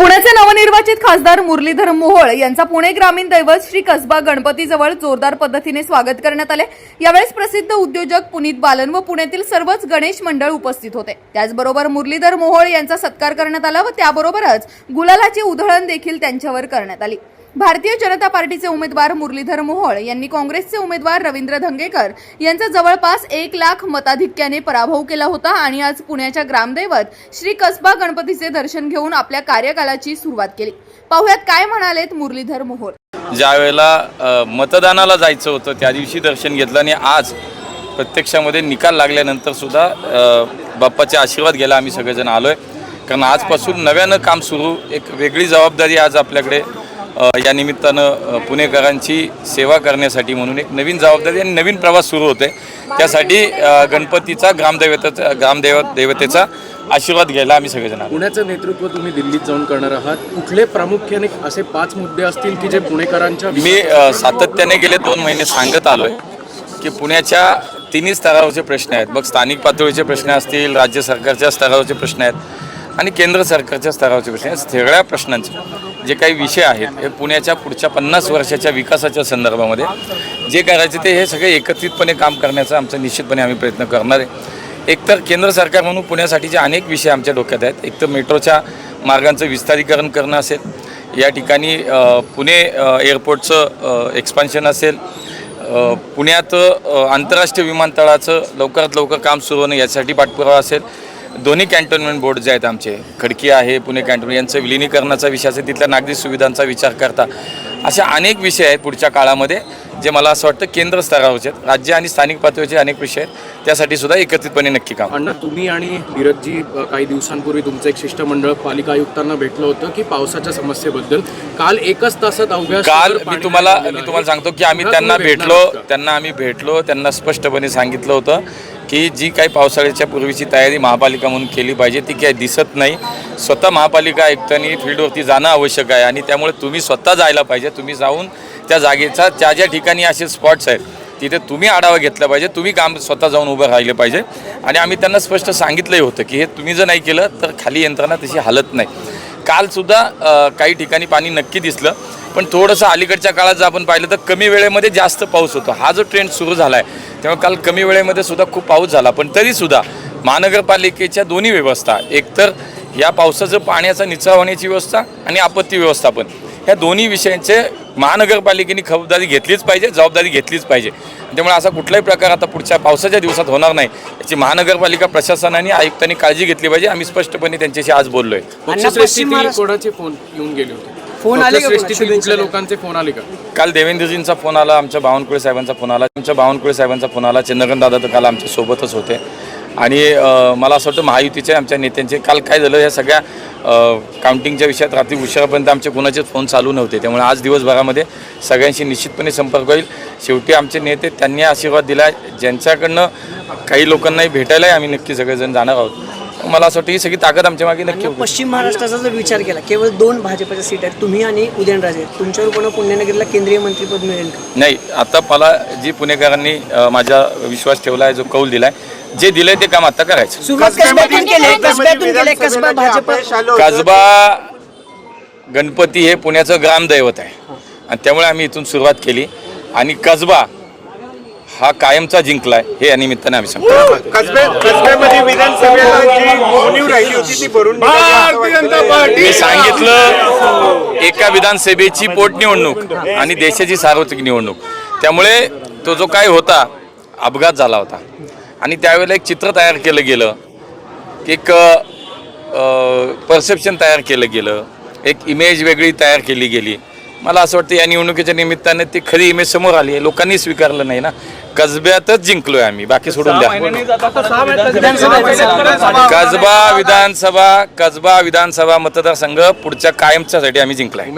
पुण्याचे नवनिर्वाचित खासदार मुरलीधर मोहोळ यांचा पुणे ग्रामीण दैवत श्री कसबा गणपतीजवळ जोरदार पद्धतीने स्वागत करण्यात आले. यावेळेस प्रसिद्ध उद्योजक पुनीत बालन व पुण्यातील सर्वच गणेश मंडळ उपस्थित होते. त्याचबरोबर मुरलीधर मोहोळ यांचा सत्कार करण्यात आला व त्याबरोबरच गुलालाची उधळण देखील त्यांच्यावर करण्यात आली. भारतीय जनता पार्टीचे उमेदवार मुरलीधर मोहोळ यांनी काँग्रेसचे उमेदवार रवींद्र धंगेकर यांचा जवळपास एक लाख मताधिक्याने पराभव केला होता आणि आज पुण्याच्या ग्रामदैवत श्री कसबा गणपतीचे दर्शन घेऊन आपल्या कार्यकालाची सुरुवात केली. पाहुयात काय म्हणालेत मुरलीधर मोहोळ? ज्या वेळेला मतदानाला जायचं होतं त्या दिवशी दर्शन घेतलं आणि आज प्रत्यक्षामध्ये निकाल लागल्यानंतर सुद्धा बाप्पाचे आशीर्वाद घ्यायला आम्ही सगळेजण आलो आहे कारण आजपासून नव्यानं काम सुरू एक वेगळी जबाबदारी आज आपल्याकडे या निमित्तानं पुणेकरांची सेवा करण्यासाठी म्हणून एक नवीन जबाबदारी आणि नवीन प्रवास सुरू होते त्यासाठी गणपतीचा ग्रामदैवताचा ग्रामदैवत देवतेचा आशीर्वाद घ्यायला आम्ही सगळेजण पुण्याचं नेतृत्व तुम्ही दिल्लीत जाऊन करणार आहात. कुठले प्रामुख्याने असे पाच मुद्दे असतील की जे पुणेकरांच्या मी सातत्याने गेले दोन महिने सांगत आलो आहे की पुण्याच्या तिन्ही स्तरावरचे प्रश्न आहेत. मग स्थानिक पातळीचे प्रश्न असतील राज्य सरकारच्या स्तरावरचे प्रश्न आहेत. आणि केंद्र सरकारच्या स्तरावरचे प्रश्न. आहेत सगळ्या प्रश्नांचे जे काही विषय आहेत हे पुण्याच्या पुढच्या पन्नास वर्षाच्या विकासाच्या संदर्भामध्ये जे करायचे ते हे सगळे एकत्रितपणे काम करण्याचा आमचा निश्चितपणे आम्ही प्रयत्न करणार आहे. एकतर केंद्र सरकार म्हणून पुण्यासाठीचे अनेक विषय आमच्या डोक्यात आहेत. एक तर मेट्रोच्या मार्गांचं विस्तारीकरण करणं असेल या ठिकाणी पुणे एअरपोर्टचं एक्सपान्शन असेल पुण्यात आंतरराष्ट्रीय विमानतळाचं लवकरात लवकर काम सुरू होणं यासाठी पाठपुरावा असेल. दोन्ही कॅन्टोन्मेंट बोर्ड जे आहेत आमचे खडकी आहे पुणे कॅन्टोन्मेंट यांचं विलिनीकरणाचा विषय असेल तिथल्या नागरिक सुविधांचा विचार करता अशा अनेक विषय आहेत पुढच्या काळामध्ये जे मला असं वाटतं केंद्र स्तरावरचे आहेत. राज्य आणि स्थानिक पातळीचे अनेक विषय आहेत. त्यासाठी सुद्धा एकत्रितपणे नक्की काम. अण्णा तुम्ही आणि धीरजजी अ, काही दिवसांपूर्वी तुमचं एक शिष्टमंडळ पालिका आयुक्तांना भेटलं होतं की पावसाच्या समस्येबद्दल. काल एकच तासात अवघ्या काल मी तुम्हाला मी. तुम्हाला सांगतो की आम्ही त्यांना भेटलो? त्यांना आम्ही भेटलो त्यांना स्पष्टपणे सांगितलं होतं. की जी काही पावसाळ्याच्या पूर्वीची तयारी महापालिका म्हणून केली पाहिजे ती काही दिसत नाही. स्वतः महापालिका आयुक्तांनी फील्डवरती जाणं आवश्यक आहे आणि त्यामुळे तुम्ही स्वतः जायला पाहिजे तुम्ही जाऊन त्या जागेचा ज्या ज्या ठिकाणी असे स्पॉट्स आहेत तिथे तुम्ही आढावा घेतला पाहिजे तुम्ही काम स्वतः जाऊन उभं राहिलं पाहिजे. आणि आम्ही त्यांना स्पष्ट सांगितलंही होतं की हे तुम्ही जर नाही केलं तर खाली यंत्रणा तशी हालत नाही. कालसुद्धा काही ठिकाणी पाणी नक्की दिसलं. पण थोडंसं अलीकडच्या काळात जर आपण पाहिलं तर कमी वेळेमध्ये जास्त पाऊस होतो. हा जो ट्रेंड सुरू झाला आहे त्यामुळे काल कमी वेळेमध्ये सुद्धा खूप पाऊस झाला. पण तरीसुद्धा महानगरपालिकेच्या दोन्ही व्यवस्था एकतर या पावसाचं पाण्याचा निचरा होण्याची व्यवस्था आणि आपत्ती व्यवस्थापन ह्या दोन्ही विषयांचे महानगरपालिकेने खबरदारी घेतलीच पाहिजे जबाबदारी घेतलीच पाहिजे. त्यामुळे असा कुठलाही प्रकार आता पुढच्या पावसाच्या दिवसात होणार नाही याची महानगरपालिका प्रशासनाने आयुक्तांनी काळजी घेतली पाहिजे. आम्ही स्पष्टपणे त्यांच्याशी आज बोललो आहे पक्षश्रेष्ठीतील कोणाचे फोन येऊन गेले होते? फोन आले? कुठल्या लोकांचे फोन आले का? काल देवेंद्रजींचा फोन आला आमच्या बावनकुळे साहेबांचा फोन आला आमच्या बावनकुळे साहेबांचा फोन आला. चंद्रकांत दादा तर काल आमच्या सोबतच होते. आणि मला असं वाटतं महायुतीचे आमच्या नेत्यांचे काल काय झालं या सगळ्या काउंटिंगच्या विषयात रात्री उशिरापर्यंत आमचे कोणाचेच फोन चालू नव्हते. त्यामुळे आज दिवसभरामध्ये सगळ्यांशी निश्चितपणे संपर्क होईल. शेवटी आमचे नेते त्यांनी आशीर्वाद दिला ज्यांच्याकडनं काही लोकांनाही भेटायलाही आम्ही नक्की सगळेजण जाणार आहोत. मला असं वाटतं ही सगळी ताकद आमच्या मागे नक्की होती. पश्चिम महाराष्ट्राचा जर विचार केला केवळ दोन भाजपच्या सीट आहेत तुम्ही आणि उदयनराजे तुमच्यावर कोणा पुण्यनगरीला केंद्रीय मंत्रीपद मिळेल का? नाही आता मला जी पुणेकरांनी अ, माझा विश्वास ठेवला आहे जो कौल दिलाय जे दिलंय ते काम आता करायचं. सुरुवात कसब्यातून केले कसब्यातून केले कसबा भाजप कसबा गणपती हे पुण्याचं ग्रामदैवत आहे. आणि त्यामुळे आम्ही इथून सुरुवात केली. आणि कसबा हा कायमचा जिंकलाय हे या निमित्ताने आम्ही सांगतो. निघाली. मी सांगितलं एका विधानसभेची पोटनिवडणूक आणि देशाची सार्वत्रिक निवडणूक. त्यामुळे तो जो काय होता अपघात झाला होता. आणि त्यावेळेला एक चित्र तयार केलं गेलं. एक परसेप्शन तयार केलं गेलं. एक इमेज वेगळी तयार केली गेली. मला असं वाटतं या निवडणुकीच्या निमित्ताने ती खरी इमेज समोर आली आहे. लोकांनी स्वीकारलं नाही ना. कसब्यातच जिंकलोय आम्ही बाकी सोडून द्या. कसबा विधानसभा कसबा विधानसभा मतदारसंघ पुढच्या कायमच्यासाठी आम्ही जिंकलाय.